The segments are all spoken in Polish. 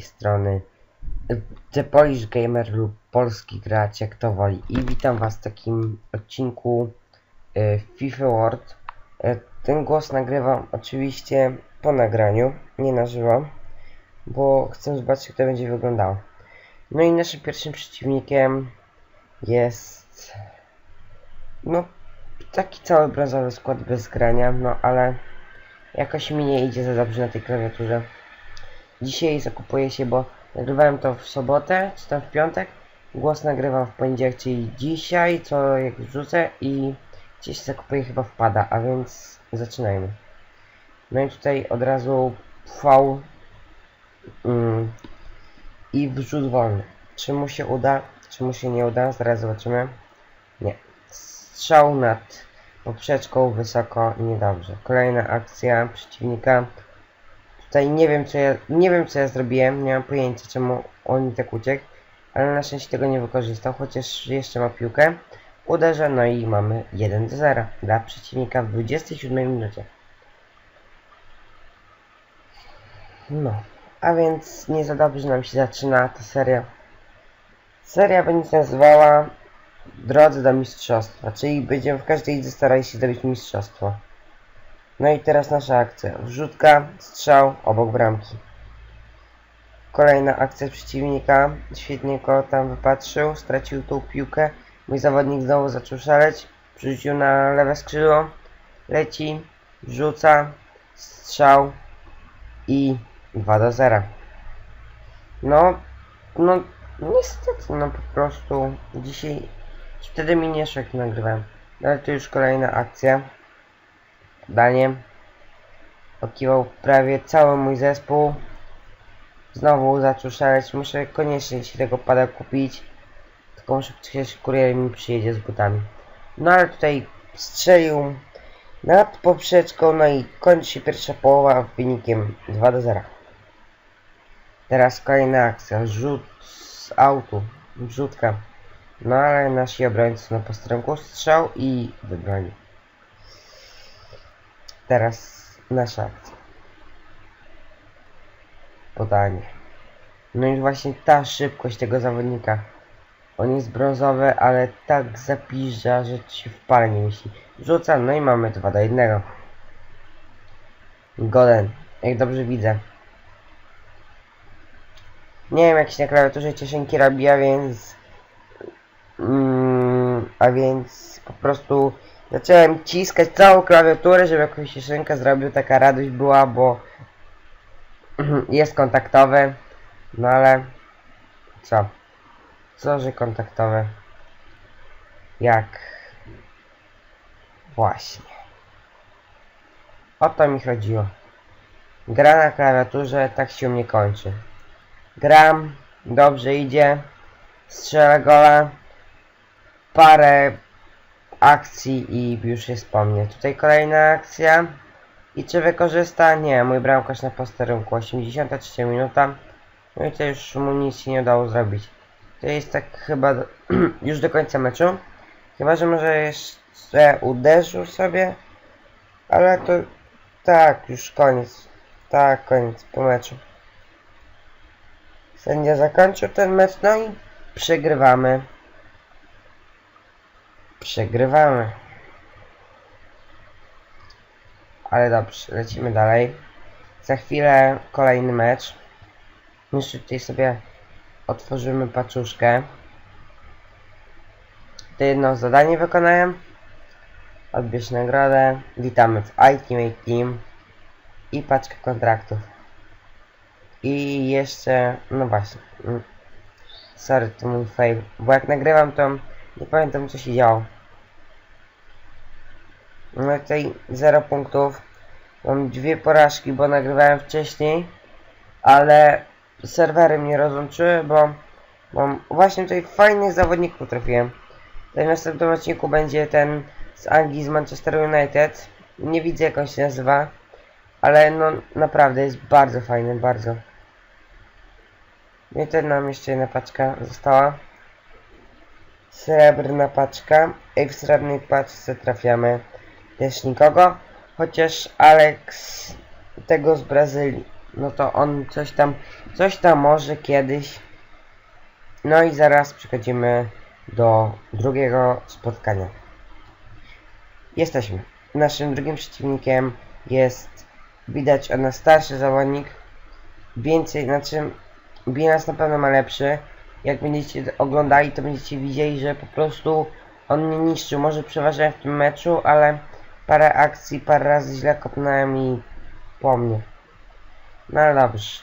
strony The Polish Gamer lub Polski Gracz, jak to woli. I witam was w takim odcinku e, FIFA World. E, ten głos nagrywam oczywiście po nagraniu, nie na żywo, bo chcę zobaczyć jak to będzie wyglądało. No i naszym pierwszym przeciwnikiem jest no taki cały brązowy skład bez grania, no ale jakoś mi nie idzie za dobrze na tej klawiaturze. Dzisiaj zakupuję się, bo nagrywałem to w sobotę, czy tam w piątek. Głos nagrywam w poniedziałek, czyli dzisiaj, co jak wrzucę i gdzieś zakupuję chyba wpada, a więc zaczynajmy. No i tutaj od razu V mm, i wrzut wolny. Czy mu się uda, czy mu się nie uda, zaraz zobaczymy. Nie. Strzał nad poprzeczką wysoko niedobrze. Kolejna akcja przeciwnika. Tutaj nie wiem co ja, nie wiem co ja zrobiłem, nie mam pojęcia czemu oni tak uciekł, ale na szczęście tego nie wykorzystał, chociaż jeszcze ma piłkę. Uderza, no i mamy 1 do 0 dla przeciwnika w 27 minucie. No, a więc nie za dobrze nam się zaczyna ta seria. Seria będzie się nazywała Drodze do Mistrzostwa, czyli będziemy w każdej lidze starali się zdobyć mistrzostwo. No i teraz nasza akcja. Wrzutka, strzał obok bramki. Kolejna akcja przeciwnika. Świetnie go tam wypatrzył. Stracił tą piłkę. Mój zawodnik znowu zaczął szaleć. Przerzucił na lewe skrzydło. Leci. Rzuca. Strzał. I 2 do 0. No, no, niestety, no po prostu dzisiaj wtedy mi nie szedł nagrywałem. No ale to już kolejna akcja. Danie. Okiwał prawie cały mój zespół. Znowu zaczął szaleć. Muszę koniecznie się tego pada kupić. Tylko muszę przecież kurier mi przyjedzie z butami. No ale tutaj strzelił nad poprzeczką. No i kończy się pierwsza połowa wynikiem 2 do 0. Teraz kolejna akcja. Rzut z autu. Wrzutka. No ale nasi obrońcy na posterunku strzał i wybronił. Teraz nasza akcja. Podanie. No i właśnie ta szybkość tego zawodnika. On jest brązowy, ale tak zapiża, że ci w pale nie myśli. Rzuca, no i mamy 2 do 1. Golden, jak dobrze widzę. Nie wiem jak się na klawiaturze cieszynki robi, a więc... Mm, a więc po prostu zacząłem ciskać całą klawiaturę, żeby jakąś cieszynkę zrobił, taka radość była, bo jest kontaktowy, no ale co? Co, że kontaktowe? Jak? Właśnie. O to mi chodziło. Gra na klawiaturze tak się mnie kończy. Gram, dobrze idzie, strzelę gola, parę akcji i już jest po mnie. Tutaj kolejna akcja. I czy wykorzysta? Nie, mój bramkarz na posterunku. 83 minuta. No i to już mu nic się nie udało zrobić. To jest tak chyba do, już do końca meczu. Chyba, że może jeszcze uderzył sobie. Ale to tak, już koniec. Tak, koniec po meczu. Sędzia zakończył ten mecz, no i przegrywamy. Przegrywamy. Ale dobrze, lecimy dalej. Za chwilę kolejny mecz. Jeszcze tutaj sobie otworzymy paczuszkę. To jedno zadanie wykonałem. Odbierz nagrodę. Witamy w Ultimate Team. I paczkę kontraktów. I jeszcze, no właśnie. mm, Sorry, to mój fail. Bo jak nagrywam to nie pamiętam co się działo. I tutaj 0 punktów. Mam dwie porażki, bo nagrywałem wcześniej, ale serwery mnie rozłączyły, bo mam właśnie tutaj fajnych zawodników trafiłem. Tutaj w następnym odcinku będzie ten z Anglii, z Manchester United. Nie widzę jak on się nazywa, ale no naprawdę jest bardzo fajny, bardzo. No i ten nam jeszcze jedna paczka została. Srebrna paczka. I w srebrnej paczce trafiamy też nikogo. Chociaż Alex tego z Brazylii no to on coś tam, coś tam może kiedyś. No i zaraz przechodzimy do drugiego spotkania. Jesteśmy. Naszym drugim przeciwnikiem jest widać od nas starszy zawodnik. Więcej, znaczy bilans na pewno ma lepszy. Jak będziecie oglądali, to będziecie widzieli, że po prostu on nie niszczył. Może przeważałem w tym meczu, ale parę akcji, parę razy źle kopnąłem i po mnie. No ale dobrze.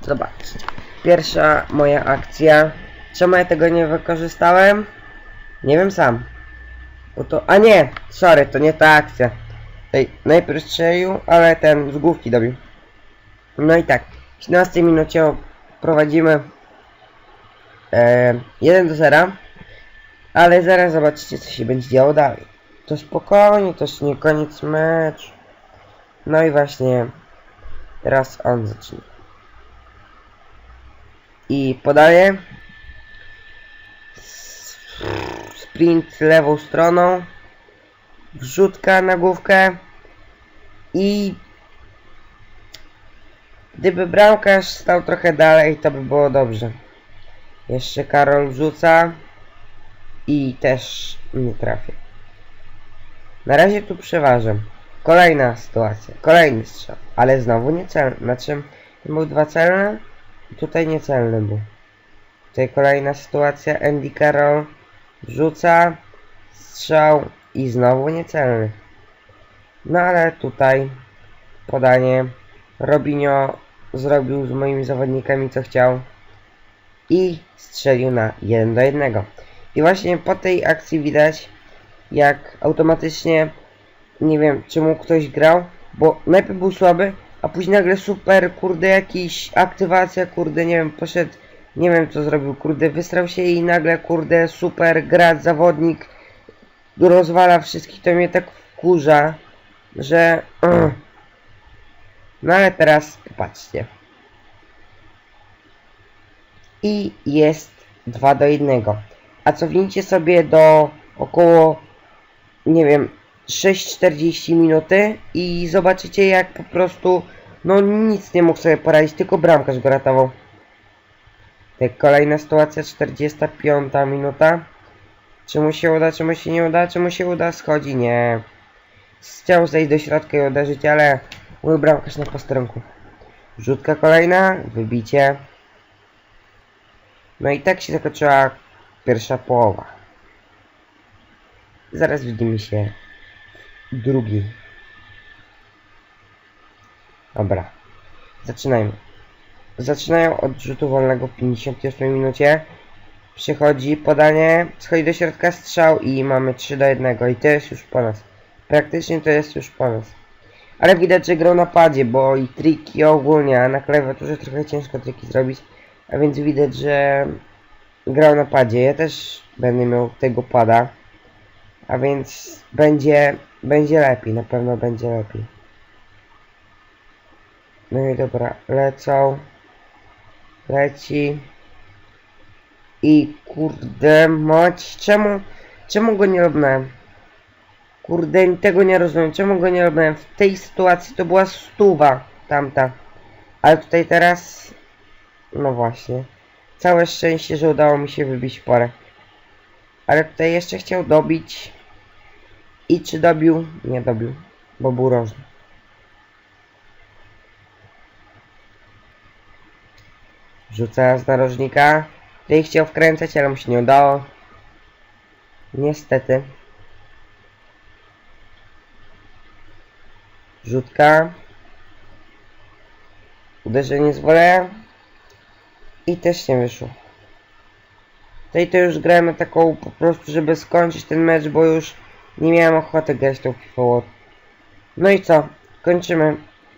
Zobaczcie. Pierwsza moja akcja. Czemu ja tego nie wykorzystałem? Nie wiem sam. Bo to... A nie! Sorry, to nie ta akcja. Tej najpierw strzelił, ale ten z główki dobił. No i tak. W 17 minucie prowadzimy e, 1 do 0. Ale zaraz zobaczycie co się będzie działo dalej. To spokojnie, to jeszcze nie koniec meczu. No i właśnie teraz on zaczyna. I podaje. Sprint lewą stroną. Wrzutka na główkę. I gdyby bramkarz stał trochę dalej, to by było dobrze. Jeszcze Karol wrzuca. I też nie trafię. Na razie tu przeważam. Kolejna sytuacja. Kolejny strzał. Ale znowu niecelny. Znaczy, był dwa celne. Tutaj niecelny był. Tutaj kolejna sytuacja. Andy Carroll rzuca. Strzał. I znowu niecelny. No ale tutaj podanie. Robinho zrobił z moimi zawodnikami co chciał. I strzelił na 1 do 1. I właśnie po tej akcji widać, jak automatycznie, nie wiem, czemu ktoś grał, bo najpierw był słaby, a później nagle super, kurde, jakiś aktywacja, kurde, nie wiem, poszedł, nie wiem co zrobił, kurde, wystrał się i nagle, kurde, super, gracz, zawodnik, rozwala wszystkich, to mnie tak wkurza, że... No ale teraz popatrzcie. I jest 2 do 1. A cofnijcie sobie do około, nie wiem, 6-40 minuty i zobaczycie jak po prostu, no nic nie mógł sobie poradzić, tylko bramkarz go ratował. Tak, kolejna sytuacja, 45 minuta. Czy mu się uda, czy mu się nie uda, czy mu się uda, schodzi, nie. Chciał zejść do środka i uderzyć, ale mój bramkarz na posterunku. Rzutka kolejna, wybicie. No i tak się zakończyła pierwsza połowa. Zaraz widzimy się w drugiej. Dobra. Zaczynajmy. Zaczynają od rzutu wolnego w 58 minucie. Przychodzi podanie, schodzi do środka strzał i mamy 3 do 1 i to jest już po nas. Praktycznie to jest już po nas. Ale widać, że grał na padzie, bo i triki ogólnie, a na klawiaturze trochę ciężko triki zrobić. A więc widać, że grał na padzie. Ja też będę miał tego pada. A więc będzie, będzie lepiej, na pewno będzie lepiej. No i dobra, lecą. Leci. I kurde mać, czemu, czemu go nie robiłem? Kurde, tego nie rozumiem, czemu go nie robiłem? W tej sytuacji to była stuwa tamta. Ale tutaj teraz, no właśnie. Całe szczęście, że udało mi się wybić porę. Ale tutaj jeszcze chciał dobić. I czy dobił? Nie dobił, bo był rożny. Rzuca z narożnika. Tutaj chciał wkręcać, ale mu się nie udało. Niestety. Rzutka. Uderzenie z woleja. I też nie wyszło. Tutaj to już gramy taką po prostu, żeby skończyć ten mecz, bo już nie miałem ochoty grać tą FIFA. No i co? Kończymy.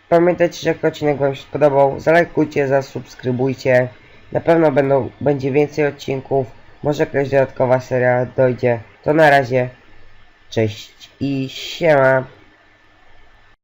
Pamiętajcie, że jak odcinek Wam się spodobał, zalajkujcie, zasubskrybujcie. Na pewno będą, będzie więcej odcinków. Może jakaś dodatkowa seria dojdzie. To na razie. Cześć i siema.